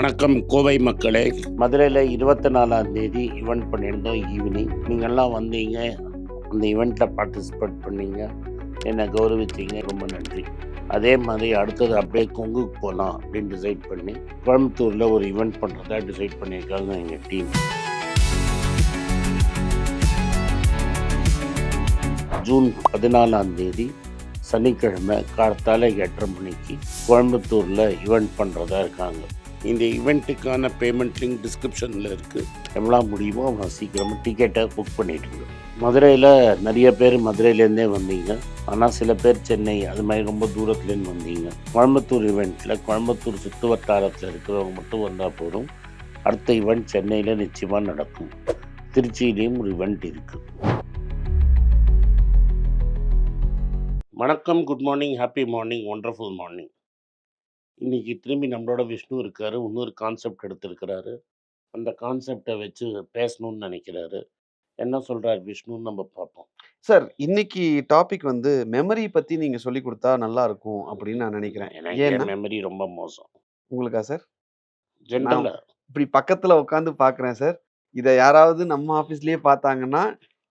வணக்கம் கோவை மக்களே. மதுரையில் இருபத்தி நாலாம் தேதி ஈவெண்ட் பண்ணியிருந்தோம் ஈவினிங் நீங்கள்லாம் வந்தீங்க அந்த ஈவெண்ட்டில் பார்ட்டிசிபேட் பண்ணீங்க. என்னை கௌரவித்தீங்க ரொம்ப நன்றி. அதே மாதிரி அடுத்தது அப்படியே கொங்குக்கு போகலாம் அப்படின்னு டிசைட் பண்ணி கோயம்புத்தூரில் ஒரு ஈவெண்ட் பண்ணுறதா டிசைட் பண்ணியிருக்காங்க எங்கள் டீம் ஜூன் பதினாலாம் தேதி சனிக்கிழமை கார்த்தால எட்டரை மணிக்கு கோயம்புத்தூரில் ஈவெண்ட் பண்ணுறதா இருக்காங்க. இந்த ஈவெண்ட்டுக்கான பேமெண்ட் லிங்க் டிஸ்கிரிப்ஷனில் இருக்குது எவ்வளோ முடியுமோ அவங்க சீக்கிரமாக டிக்கெட்டை புக் பண்ணிட்டுங்க மதுரையில் நிறைய பேர் மதுரையிலேருந்தே வந்தீங்க. ஆனால் சில பேர் சென்னை அது மாதிரி ரொம்ப தூரத்துலேருந்து வந்தீங்க. கோயம்புத்தூர் ஈவெண்ட்டில் கோயம்புத்தூர் சுற்று வட்டாரத்தில் இருக்கிறவங்க மட்டும் வந்தால் போதும். அடுத்த ஈவெண்ட் சென்னையில் நிச்சயமாக நடக்கும். திருச்சியிலையும் ஒரு ஈவெண்ட் இருக்குது வணக்கம் good morning happy morning wonderful morning இன்னைக்கு திரும்பி நம்மளோட விஷ்ணு இருக்காரு. இன்னொரு கான்செப்ட் எடுத்திருக்கிறாரு. அந்த கான்செப்டை வச்சு பேசணும்னு நினைக்கிறாரு. என்ன சொல்றாரு விஷ்ணுன்னு நம்ம பார்ப்போம். சார் இன்னைக்கு டாபிக் வந்து மெமரி பத்தி நீங்க சொல்லி கொடுத்தா நல்லா இருக்கும் அப்படின்னு நான் நினைக்கிறேன். ஏன்னா மெமரி ரொம்ப மோசம். உங்களுக்கா சார்? ஜென்ரலா இப்படி பக்கத்துல உட்காந்து பாக்குறேன் சார். இதை யாராவது நம்ம ஆபீஸ்லயே பார்த்தாங்கன்னா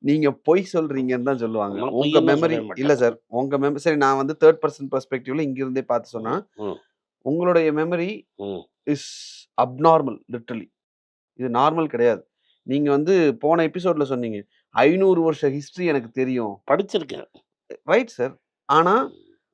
நீங்க பொய் சொல்றீங்கன்னு தான் சொல்லுவாங்க. உங்க மெமரி. இல்ல சார். உங்க மெமரி சரி நான் வந்து தேர்ட் பர்சன் பெர்ஸ்பெக்டிவ்ல இங்க இருந்தே பார்த்து சொன்னா உங்களுடைய மெமரி. இஸ் அப்நார்மல் லிட்டரலி இது நார்மல் கிடையாது. நீங்க வந்து போன எபிசோட்ல சொன்னீங்க ஐநூறு வருஷ ஹிஸ்டரி எனக்கு தெரியும். படிச்சிருக்கேன். ரைட் சார் ஆனா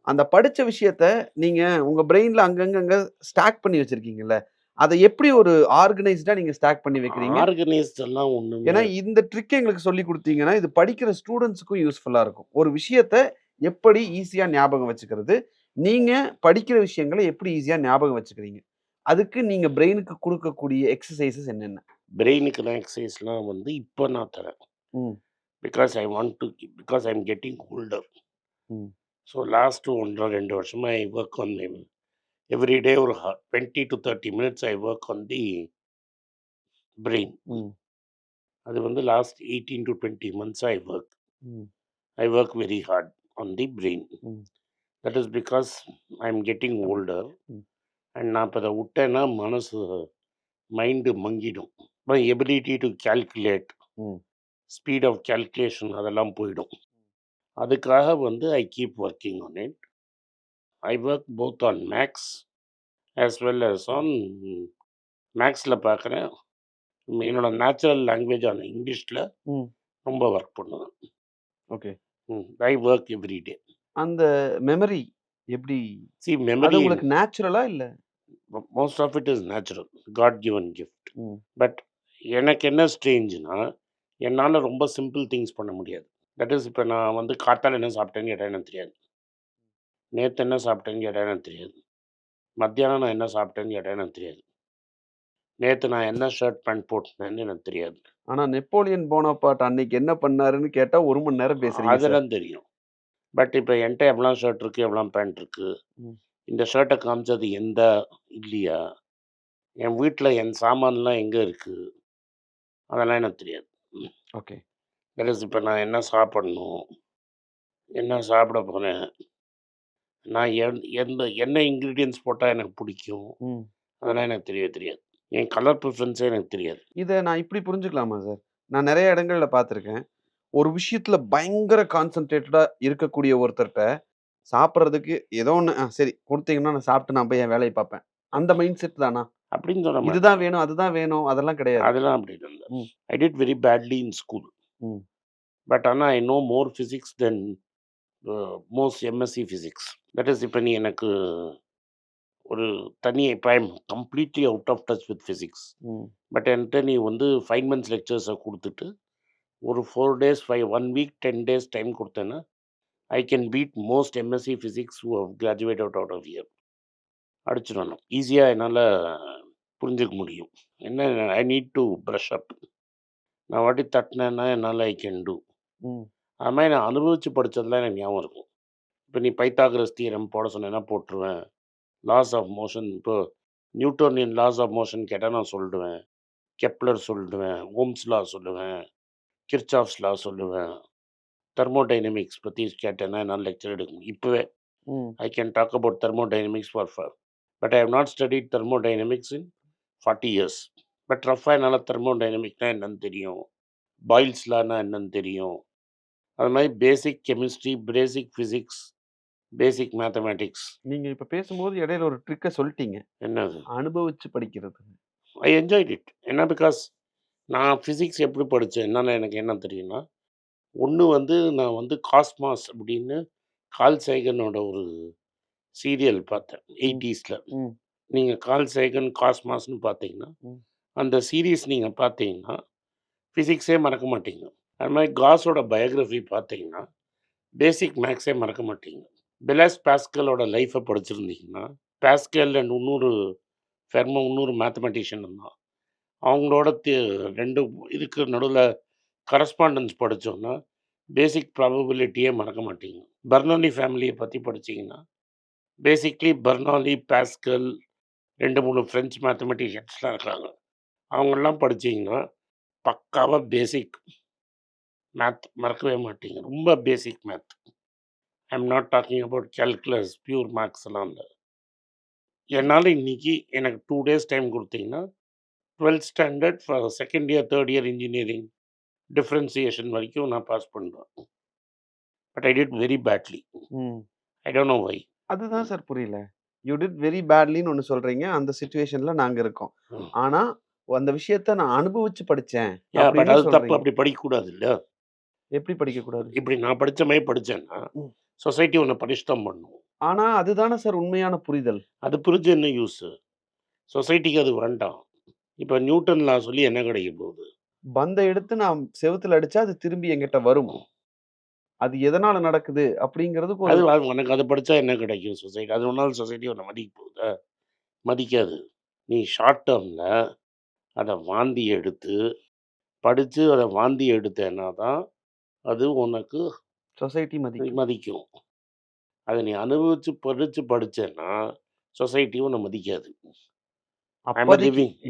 அந்த படிச்ச விஷயத்த நீங்க உங்க பிரெயின்ல அங்கங்க ஸ்டாக் பண்ணி வச்சிருக்கீங்கல்ல அதை எப்படி ஒரு ஆர்கனைஸ்டா நீங்க ஸ்டாக் பண்ணி வைக்கிறீங்க? ஆர்கனைஸ்ட் எல்லாம் ஒண்ணு ஏன்னா இந்த ட்ரிக் எங்களுக்கு சொல்லி கொடுத்தீங்கன்னா இது படிக்கிற ஸ்டூடெண்ட்ஸுக்கும் யூஸ்ஃபுல்லா இருக்கும். ஒரு விஷயத்த எப்படி ஈஸியா ஞாபகம் வச்சுக்கிறது நீங்க படிக்கிற விஷயங்களை எப்படி ஈஸியா ஞாபகம் வச்சுக்கிறீங்க அதுக்கு நீங்க பிரெயினுக்கு கொடுக்கக்கூடிய எக்ஸசைசஸ் என்னென்ன பிரெயினுக்கு எக்ஸசைஸ்லாம் வந்து இப்போ நான் தரேன். Because I want to because I am getting older hmm. So last ஒன்றரை ரெண்டு வருஷமா I work on my every day ஒரு twenty to thirty minutes I work on the brain. அது வந்து last eighteen to twenty months I work. I work very hard on the brain. That is because I am getting older hmm. And நான் இப்போ அதை விட்டேன்னா மனசு mind மங்கிடும். Ability to calculate hmm. Speed of calculation அதெல்லாம் போயிடும். அதுக்காக வந்து I keep working on it I work both on maths as well as on மேக்ஸில் பார்க்குறேன் என்னோட நேச்சுரல் லாங்குவேஜ் ஆன இங்கிலீஷில் ம். ரொம்ப ஒர்க் பண்ணுவேன். Okay I work every day அந்த மெமரி எப்படி? சி மெமரி உங்களுக்கு நேச்சுரலா இல்ல? Most of it is natural God given gift. But எனக்கு என்ன ஸ்ட்ரேஞ்சுனா என்னால் ரொம்ப சிம்பிள் திங்ஸ் பண்ண முடியாது. தட் இஸ் இப்போ நான் வந்து காத்தால் என்ன சாப்பிட்டேன்னு கேட்டால் எனக்கு தெரியாது. நேற்று என்ன சாப்பிட்டேன்னு கேட்டால் எனக்கு தெரியாது. மத்தியானம் நான் என்ன சாப்பிட்டேன்னு கேட்டால் எனக்கு தெரியாது. நேற்று நான் என்ன ஷர்ட் பேண்ட் போட்டேன்னு எனக்கு தெரியாது. ஆனா நெப்போலியன் போனபார்ட் அன்னைக்கு என்ன பண்ணாருன்னு கேட்டா ஒரு மணி நேரம் சார் அதெல்லாம் தெரியும். பட் இப்போ என்கிட்ட எவ்வளோ ஷர்ட் இருக்குது எவ்வளோ பேண்ட் இருக்குது. இந்த ஷர்ட்டை காமிச்சது எந்த இல்லையா? என் வீட்டில் என் சாமான்லாம் எங்கே இருக்குது அதெல்லாம் எனக்கு தெரியாது. ஓகே. இஸ் இப்போ நான் என்ன சாப்பிடணும்? என்ன சாப்பிட போகிறேன் நான் எந் எந்த என்ன இன்க்ரீடியன்ஸ் போட்டால் எனக்கு பிடிக்கும். அதெல்லாம் எனக்கு தெரியவே தெரியாது. என் கலர் ப்ரிஃபரன்ஸே எனக்கு தெரியாது. இதை நான் இப்படி புரிஞ்சுக்கலாமா சார் நான் நிறைய இடங்கள்ல பார்த்துருக்கேன். ஒரு விஷயத்துல பயங்கர கான்சென்ட்ரேட்டடா இருக்கக்கூடிய ஒருத்தர்கிட்ட சாப்பிட்றதுக்கு ஏதோ ஒன்று சரி கொடுத்தீங்கன்னா நான் சாப்பிட்டு நான் போய் என் வேலையை பார்ப்பேன். அந்த மைண்ட் செட் தானா? அப்படின்னு சொல்ல இதுதான் வேணும் அதுதான் வேணும் அதெல்லாம் கிடையாது. அதெல்லாம் அப்படி இல்லை. I did very badly in school. But ஆனால் I know more physics then most MSc physics that is இப்போ நீ எனக்கு ஒரு தனி இப்போ I'm completely out of touch with physics. But என்கிட்ட நீ வந்து ஃபைவ் மந்த்ஸ் லெக்சர்ஸை கொடுத்துட்டு ஒரு four days five one week ten days time கொடுத்தேன்னா I can beat most MSc physics who have graduate out out of year அடிச்சிடணும். ஈஸியாக என்னால் புரிஞ்சுக்க முடியும். என்ன I need to brush up நான் வாட்டி தட்டினேன்னா என்னால் ஐ கேன் டூ. அது மாதிரி நான் அனுபவித்து படித்ததுலாம் எனக்கு ஞாபகம் இருக்கும். இப்போ நீ பைத்தாகரஸ் தியரம் போட சொன்னேன்னா போட்டுருவேன். லாஸ் ஆஃப் மோஷன் இப்போ நியூட்டோனியன் லாஸ் ஆஃப் மோஷன் கேட்டால் நான் சொல்லிடுவேன் கெப்லர் சொல்லிடுவேன் ஓம்ஸ் லா சொல்லுவேன். கிர்ச்சாஃப்ஸ் லா சொல்லுவேன். தெர்மோடைனமிக்ஸ் பற்றி கேட்டேன்னா என்னால் லெக்சர் எடுக்க முடியும். இப்போவே. I can talk about thermodynamics for fun. But I have not studied thermodynamics in forty years but ரஃபாக என்னால் தெர்மோடைனமிக்னா என்னன்னு தெரியும். பாயில்ஸ்லானா என்னன்னு தெரியும். அது மாதிரி basic chemistry basic physics basic mathematics நீங்க இப்ப பேசும்போது இடையில ஒரு ட்ரிக்க சொல்லிட்டீங்க. என்னது? அனுபவிச்சு படிக்கிறது ஐ என்ஜாய்ட் இட் என்ன பிகாஸ் நான் ஃபிசிக்ஸ் எப்படி படித்தேன் என்னென்ன எனக்கு என்ன தெரியும்னா ஒன்று வந்து நான் வந்து காஸ்மாஸ் அப்படின்னு கால் சேகனோட ஒரு சீரியல் பார்த்தேன் எயிட்டிஸில். நீங்கள் கால் சேகன் காஸ்மாஸ்னு பார்த்தீங்கன்னா. அந்த சீரீஸ் நீங்கள் பார்த்தீங்கன்னா ஃபிசிக்ஸே மறக்க மாட்டீங்க. அது மாதிரி காஸோட பயோகிராஃபி பார்த்தீங்கன்னா பேசிக் மேக்ஸே மறக்க மாட்டீங்க. பெலாஸ் பாஸ்கலோட லைஃப்பை படிச்சிருந்தீங்கன்னா பாஸ்கல் அண்ட் இன்னொரு ஃபெர்மோ இன்னொரு மேத்தமெட்டிஷியன் தான் அவங்களோட ரெண்டு இதுக்கு நடுவில் கரஸ்பாண்டன்ஸ் படித்தோன்னா பேசிக் ப்ராபபிலிட்டியே மறக்க மாட்டீங்க. பர்னாலி ஃபேமிலியை பற்றி படிச்சீங்கன்னா பேசிக்லி பர்னாலி பாஸ்கல் ரெண்டு மூணு ஃப்ரெஞ்ச் மேத்தமெட்டிஷியன்ஸ்லாம் இருக்காங்க. அவங்கெல்லாம் படிச்சீங்கன்னா பக்காவாக பேசிக் மேத் மறக்கவே மாட்டீங்க. ரொம்ப basic math I am not talking about calculus pure maths எல்லாம் இல்லை. என்னால் இன்னைக்கு எனக்கு டூ டேஸ் டைம் கொடுத்தீங்கன்னா twelfth standard second year third year engineering. Differentiation வரைக்கும் நான் பாஸ் பண்ணுவேன் but I did very badly. I don't know why அதுதான் சார் புரியல. யூ டிட் வெரி பேட்லின்னு ஒன்று சொல்றீங்க. அந்த சுச்சுவேஷன்ல நாங்க இருக்கோம். ம். ஆனா அந்த விஷயத்த நான் அனுபவிச்சு படிச்சேன் பட் அப்படின்னு அது தப்பு. அப்படி படிக்கக்கூடாது இல்லை எப்படி படிக்க கூடாது இப்படி நான் படித்த மாதிரி படித்தேன்னா. சொசைட்டி உன்னை பனிஷ் தான் பண்ணும். ஆனா அதுதானே சார் உண்மையான புரிதல்? அது புரிஞ்சு என்ன யூஸு சொசைட்டிக்கு அது வேண்டாம். இப்போ நியூட்டன் சொல்லி என்ன கிடைக்க போகுது? பந்தை எடுத்து நான் செவுத்துல அடிச்சா அது திரும்பி என்கிட்ட வரும். அது எதனால நடக்குது அப்படிங்கிறதுக்கு அது உனக்கு அதை படித்தா என்ன கிடைக்கும் சொசைட்டி? அது ஒன்றால் சொசைட்டி உன்னை மதிக்க போகுதா? மதிக்காது. நீ ஷார்ட் டேர்மில் அதை வாந்தி எடுத்து படித்து அதை வாந்தி எடுத்தேன்னா தான் அது உனக்கு சொசைட்டி மதிக்கும். மதிக்கும். அதை நீ அனுபவித்து படித்து படிச்சேன்னா சொசைட்டி உன்னை மதிக்காது.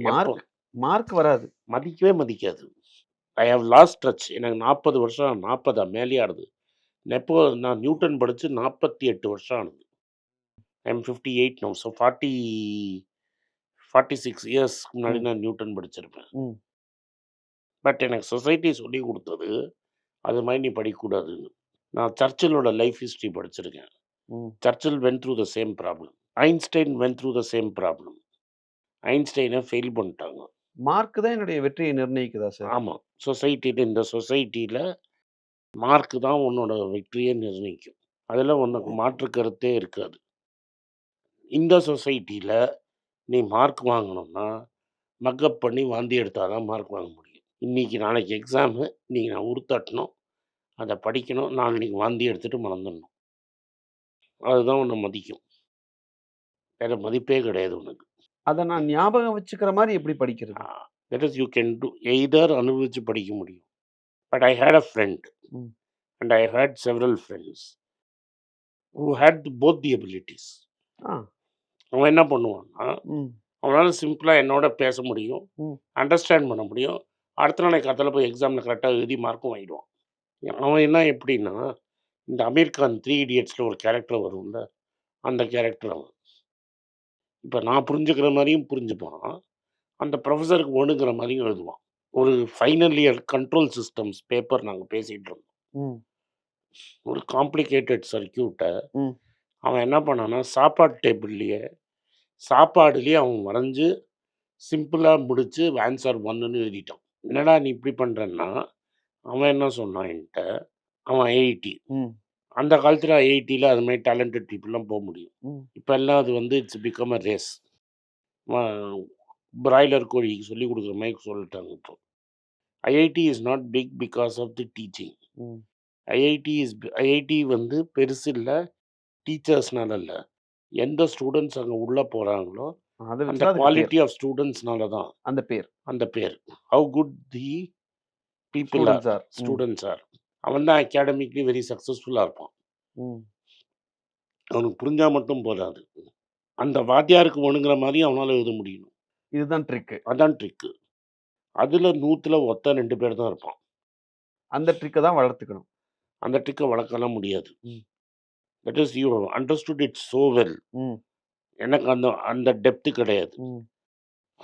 மார்க் மார்க் வராது. மதிக்கவே மதிக்காது. ஐ ஹவ் லாஸ்ட் டச் எனக்கு நாற்பது வருஷம் நாற்பதா மேலே ஆடுது எப்போ நான் நியூட்டன் படித்து நாற்பத்தி எட்டு வருஷம் ஆனது I am fifty eight no so forty forty six years முன்னாடி. நான் நியூட்டன் படிச்சிருப்பேன். பட் எனக்கு சொசைட்டி சொல்லி கொடுத்தது அது மாதிரி நீ படிக்கக்கூடாதுன்னு. நான் சர்ச்சிலோட லைஃப் ஹிஸ்ட்ரி படிச்சிருக்கேன். Churchill went through the same problem Einstein went through the same problem ஐன்ஸ்டைனை fail பண்ணிட்டாங்க. மார்க் தான் என்னுடைய வெற்றியை நிர்ணயிக்குதா சார்? ஆமாம் சொசைட்டியில் இந்த சொசைட்டியில் மார்க் தான் உன்னோட வெற்றியை நிர்ணயிக்கும். அதில் உனக்கு மாற்று கருத்தே இருக்காது. இந்த சொசைட்டியில் நீ மார்க் வாங்கணும்னா மக்கப் பண்ணி வாந்தி எடுத்தால் தான் மார்க் வாங்க முடியும். இன்றைக்கி நாளைக்கு எக்ஸாமு நீங்கள் நான் உருத்தட்டணும் அதை படிக்கணும் நாளைக்கு வாந்தி எடுத்துகிட்டு மறந்துடணும். அதுதான் உன்னை மதிக்கும். வேறு மதிப்பே கிடையாது உனக்கு. அதை நான் ஞாபகம் வச்சுக்கிற மாதிரி எப்படி படிக்கிறது? That is you can do either அனுபவிச்சு படிக்க முடியும். But I had a friend. And I had several friends who had both the abilities அவன் என்ன பண்ணுவான்னா அவனால சிம்பிளாக என்னோட பேச முடியும். அண்டர்ஸ்டாண்ட் பண்ண முடியும். அடுத்த நாளைக்கு கத்தில் போய் எக்ஸாமில் கரெக்டாக எழுதி மார்க்கும் வாங்கிடுவான். அவன் என்ன எப்படின்னா இந்த அமீர் கான் த்ரீ இடியட்ஸில் ஒரு கேரக்டர் வரும்ல அந்த கேரக்டர் அவன். இப்போ நான் புரிஞ்சுக்கிற மாதிரியும் புரிஞ்சுப்பான். அந்த ப்ரொஃபஸருக்கு ஒணுங்கிற மாதிரியும் எழுதுவான். ஒரு final year control systems paper நாங்கள் பேசிகிட்டு இருந்தோம். ம். ஒரு காம்ப்ளிகேட்டட் சர்க்கியூட்டை. அவன் என்ன பண்ணான்னா சாப்பாடு டேபிள்லேயே சாப்பாடுலேயே அவன் வரைஞ்சு சிம்பிளாக முடிச்சு ஆன்சர் ஒன்றுன்னு எழுதிட்டான். என்னடா நீ இப்படி பண்ணுறன்னா அவன் என்ன சொன்னான் என்கிட்ட? அவன் ஐஐடி அந்த காலத்தில் ஐஐடியில் அது மாதிரி டேலண்டட் பீப்புளெலாம் போக முடியும். இப்போ எல்லாம் அது வந்து it's become a race broiler கோழிக்கு சொல்லி கொடுக்குற மாதிரி சொல்லிட்டாங்க இப்போ. IIT is not big because of the teaching IIT is IIT வந்து பெருசு இல்லை டீச்சர்ஸ்னால இல்லை. எந்த ஸ்டூடெண்ட்ஸ் அங்கே உள்ளே போகிறாங்களோ அதை அந்த குவாலிட்டி ஆஃப் ஸ்டூடெண்ட்ஸ்னால தான். அந்த பேர். அந்த பேர். How good the people are students are அவன் தான் அகாடமிக்லி வெரி சக்ஸஸ்ஃபுல்லாக இருப்பான் அவனுக்கு புரிஞ்சால் மட்டும் போதாது. அந்த வாத்தியாருக்கு ஒணுங்கிற மாதிரி அவனால் எழுத முடியும் இதுதான் ட்ரிக்கு அதான் ட்ரிக்கு அதில் நூற்றில் ஒத்த ரெண்டு பேர் தான் இருப்பான். அந்த ட்ரிக்கை தான் வளர்த்துக்கணும். அந்த ட்ரிக்கை வளர்க்கலாம் முடியாது. That is you understood it so well எனக்கு அந்த அந்த டெப்த்து கிடையாது.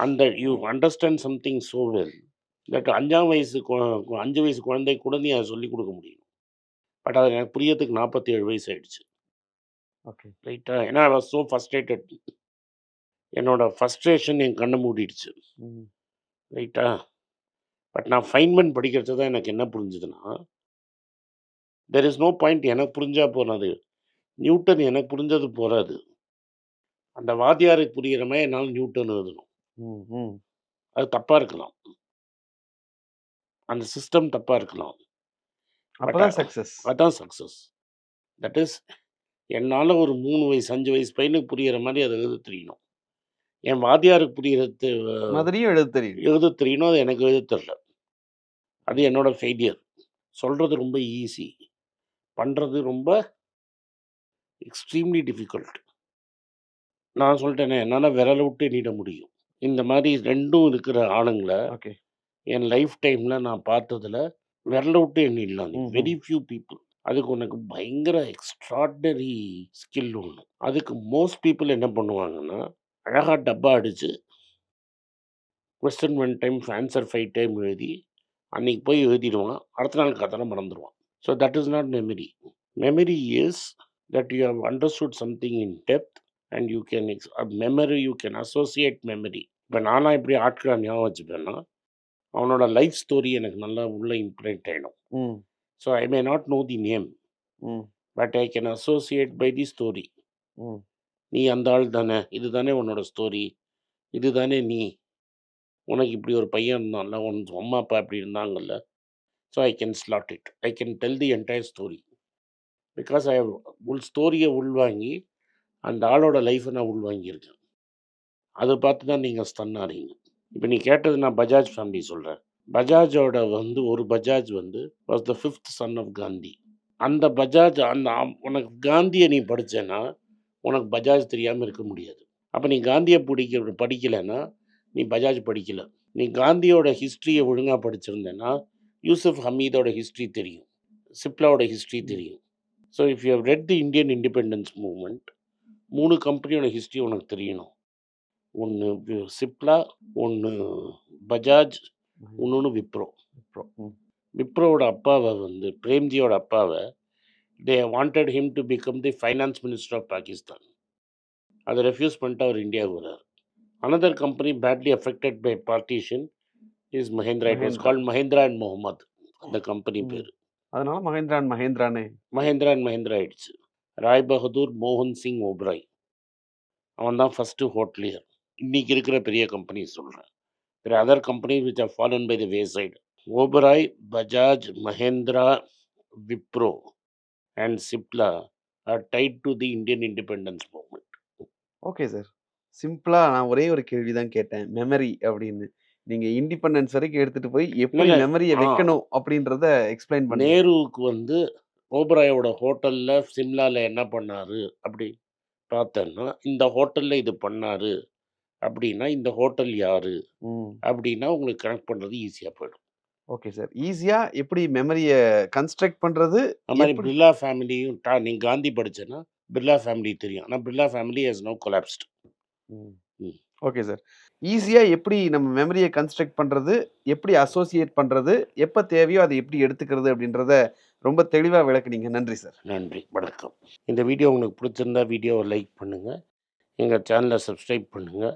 அந்த you understand something so well that அஞ்சாம் வயசு அஞ்சு வயசு குழந்தை கூட நீ அதை சொல்லிக் கொடுக்க முடியும் பட் அது எனக்கு புரியறதுக்கு நாற்பத்தி ஏழு வயசு ஆயிடுச்சு. ஓகே. ரைட்டா ஏன்னா ஐ வாஸ் ஸோ ஃபஸ்ட்ரேட்டட் என்னோட ஃபஸ்ட்ரேஷன் என் கண்ணை மூடிடுச்சு. ரைட்டா பட் நான் ஃபைன்மெண்ட் படிக்கிறது தான் எனக்கு என்ன புரிஞ்சுதுன்னா தெர் இஸ் நோ பாயிண்ட் எனக்கு புரிஞ்சா போனது நியூட்டன் எனக்கு புரிஞ்சது போகாது அந்த வாத்தியாருக்கு புரிகிற மாதிரி என்னால் நியூட்டன் எழுதணும். அது தப்பாக இருக்கலாம். அந்த சிஸ்டம் தப்பாக இருக்கலாம். அப்பதான் சக்சஸ். அதான் சக்ஸஸ் தட் இஸ் என்னால் ஒரு மூணு வயசு அஞ்சு வயசு பையனுக்கு புரிகிற மாதிரி அதை எழுத தெரியணும். என் வாத்தியாருக்கு புரிகிறது மாதிரியும் எழுத தெரியும் எழுத தெரியணும் அது எனக்கு எழுத தெரியல. அது என்னோட ஃபெயிலியர் சொல்கிறது ரொம்ப ஈஸி பண்ணுறது ரொம்ப எக்ஸ்ட்ரீம்லி டிஃபிகல்ட் நான் சொல்லிட்டேனே என்னால் விரல விட்டு எண்ணிட முடியும். இந்த மாதிரி ரெண்டும் இருக்கிற ஆளுங்களை ஓகே. என் லைஃப் டைமில் நான் பார்த்ததுல விரல விட்டு எண்ணிடலாம். Very few people. அதுக்கு உனக்கு பயங்கர எக்ஸ்ட்ராடனரி ஸ்கில் ஒன்று அதுக்கு மோஸ்ட் பீப்புள் என்ன பண்ணுவாங்கன்னா அழகாக டப்பா அடித்து question one time answer five time எழுதி அன்னைக்கு போய் எழுதிடுவான். அடுத்த நாள் கதை மறந்துடுவான் so that is not memory memory is that you have understood something in depth and you can ex memory you can associate memory இப்போ நானாக இப்படி ஆட்களை ஞாபகம் வச்சுப்பேன்னா அவனோட லைஃப் ஸ்டோரி எனக்கு நல்லா உள்ள இம்ப்ரெண்ட் ஆகிடும் so I may not know the name but I can associate by the story நீ அந்த ஆள் தானே இது தானே உன்னோட ஸ்டோரி இது தானே நீ. உனக்கு இப்படி ஒரு பையன் இருந்தான்ல உன் அம்மா அப்பா இப்படி இருந்தாங்கல்ல. So I can slot it I can tell the entire story because I உள் ஸ்டோரியை உள்வாங்கி அந்த ஆளோட லைஃப்பை நான் உள்வாங்கியிருக்கேன். அதை பார்த்து தான் நீங்கள் ஸ்டன் ஆறீங்க. இப்போ நீ கேட்டது நான் பஜாஜ் ஃபேமிலி சொல்கிறேன் பஜாஜோட வந்து ஒரு பஜாஜ் வந்து was the fifth son of Gandhi அந்த பஜாஜ் அந்த உனக்கு காந்தியை நீ படிச்சேன்னா உனக்கு பஜாஜ் தெரியாமல் இருக்க முடியாது. அப்போ நீ காந்தியை பிடிக்க படிக்கலைன்னா நீ பஜாஜ் படிக்கல. நீ காந்தியோட ஹிஸ்ட்ரியை ஒழுங்காக படிச்சிருந்தேன்னா யூசுப் ஹமீதோட ஹிஸ்ட்ரி தெரியும். சிப்லாவோட ஹிஸ்ட்ரி தெரியும். So if you have read the Indian independence movement மூணு கம்பெனியோட ஹிஸ்ட்ரி உனக்கு தெரியணும். ஒன்று சிப்லா ஒன்று பஜாஜ் இன்னொன்று விப்ரோ. ம். விப்ரோவோட அப்பாவை வந்து பிரேம்ஜியோட அப்பாவை they wanted him to become the finance minister of Pakistan அதை ரெஃப்யூஸ் பண்ணிட்டு அவர் இந்தியாவுக்கு வர்றார் another company badly affected by partition is Mahindra it was Mahindra. Called Mahindra and Mohammed அந்த கம்பெனி. பேர். அதனால மகேந்திரான் மகேந்திரானே மஹேந்திரா அண்ட் மஹேந்திரா ஆயிடுச்சு. ராய் பகதூர் மோகன் சிங் ஓப்ராய். அவன் தான் ஃபஸ்ட்டு ஹோட்டலியர் இன்னைக்கு இருக்கிற பெரிய கம்பெனி சொல்கிறேன் there are other companies which have fallen by the wayside. Oberoi Bajaj Mahindra Wipro and Cipla are tied to the Indian independence movement okay sir சிம்பிளா நான் ஒரே ஒரு கேள்வி தான் கேட்டேன். மெமரி அப்படின்னு. நீங்க இண்டிபெண்டன்ஸ் வரைக்கும் எடுத்துட்டு போய் எப்படி மெமரியை. வைக்கணும் அப்படின்றத எக்ஸ்பிளைன் பண்ணி நேருவுக்கு வந்து ஓபராயோட ஹோட்டலில் சிம்லாவில் என்ன பண்ணாரு அப்படி பார்த்தேன்னா இந்த ஹோட்டலில் இது பண்ணாரு. அப்படின்னா இந்த ஹோட்டல் யாரு? ம். அப்படின்னா உங்களுக்கு கனெக்ட் பண்ணுறது ஈஸியாக போயிடும். Okay sir. ஈஸியா எப்படி மெமரியை கன்ஸ்ட்ரக்ட் பண்றது அது மாதிரி பிர்லா ஃபேமிலியும் டா நீ காந்தி படிச்சேன்னா பிர்லா ஃபேமிலி தெரியும். ஆனால் Birla family has no collapsed hmm. Okay sir. ஈஸியா எப்படி நம்ம மெமரியை கன்ஸ்ட்ரக்ட் பண்றது எப்படி அசோசியேட் பண்றது எப்ப தேவையோ அதை எப்படி எடுத்துக்கிறது? அப்படின்றத ரொம்ப தெளிவா விளக்குனீங்க. நன்றி சார். நன்றி. வணக்கம். இந்த வீடியோ உங்களுக்கு பிடிச்சிருந்தா வீடியோவை லைக் பண்ணுங்கள் எங்கள் சேனலை சப்ஸ்கிரைப் பண்ணுங்கள்